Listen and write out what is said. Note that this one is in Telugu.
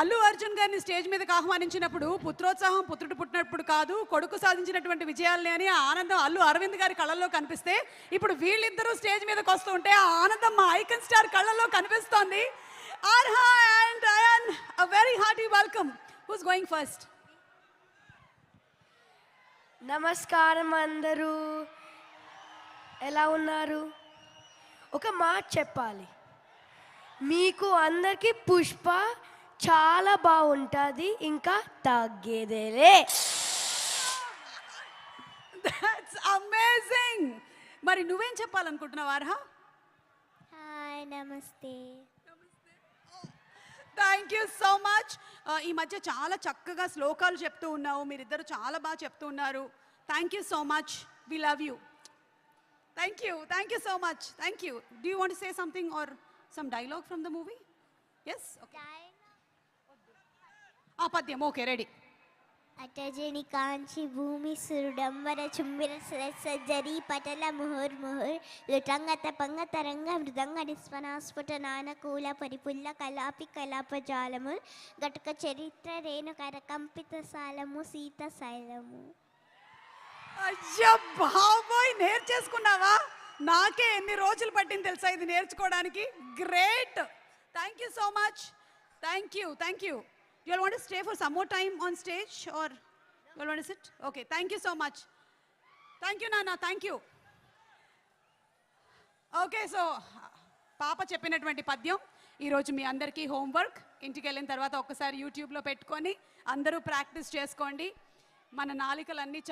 అల్లు అర్జున్ గారిని స్టేజ్ మీదకి ఆహ్వానించినప్పుడు పుత్రోత్సాహం పుత్రుడు పుట్టినప్పుడు కాదు కొడుకు సాధించినటువంటి విజయాలని అని ఆనందం అల్లు అరవింద్ గారి కళ్ళల్లో కనిపిస్తే ఇప్పుడు వీళ్ళిద్దరూ స్టేజ్ మీదకి వస్తూ ఉంటే ఆ ఆనందం మా ఐకన్ స్టార్ కళ్ళల్లో కనిపిస్తోంది. Arha and Ayaan a very hearty welcome who's going first నమస్కారం అందరూ. ఎలా ఉన్నారు? ఒక మాట చెప్పాలి. మీకు అందరికీ పుష్ప చాలా బాగుంటుంది ఇంకా తగ్గేదేలే. దట్స్ అమేజింగ్ మరి నువ్వేం చెప్పాలనుకుంటున్నావు ఆర్హా హాయ్ నమస్తే. థ్యాంక్ యూ సో మచ్ ఈ మధ్య చాలా చక్కగా శ్లోకాలు చెప్తూ ఉన్నావు మీరిద్దరు చాలా బాగా చెప్తూ ఉన్నారు. Thank you so much we love you thank you thank you so much thank you do you want say something or some dialogue from the movie yes okay ఆ పద్యం ఓకే రెడీ అటజని కాంచి భూమి సురుడంబర చుంబిర సరస జరి పటల ముహుర్ ముహుర్ లుటంగ తపంగ తరంగ మృదంగ నిస్వనాస్ఫుట నానకూల పరిపుల్ల కలాపి కలాపజాలము గటుక చరిత్ర రేణు కరకంపిత సాలము సీత శైలము. అయ్యా బాబోయ్ నేర్చేసుకున్నావా నాకే ఎన్ని రోజులు పట్టింది తెలుసా ఇది నేర్చుకోవడానికి? Great thank you so much thank you thank you you want stay for time on stage or stage or want want sit? Okay thank you so much thank you Nana, thank you okay so పాప చెప్పినటువంటి పద్యం ఈరోజు మీ అందరికీ హోంవర్క్ ఇంటికి వెళ్ళిన తర్వాత ఒక్కసారి యూట్యూబ్లో పెట్టుకొని అందరూ ప్రాక్టీస్ చేసుకోండి. మన నాలికలన్నీ చాలా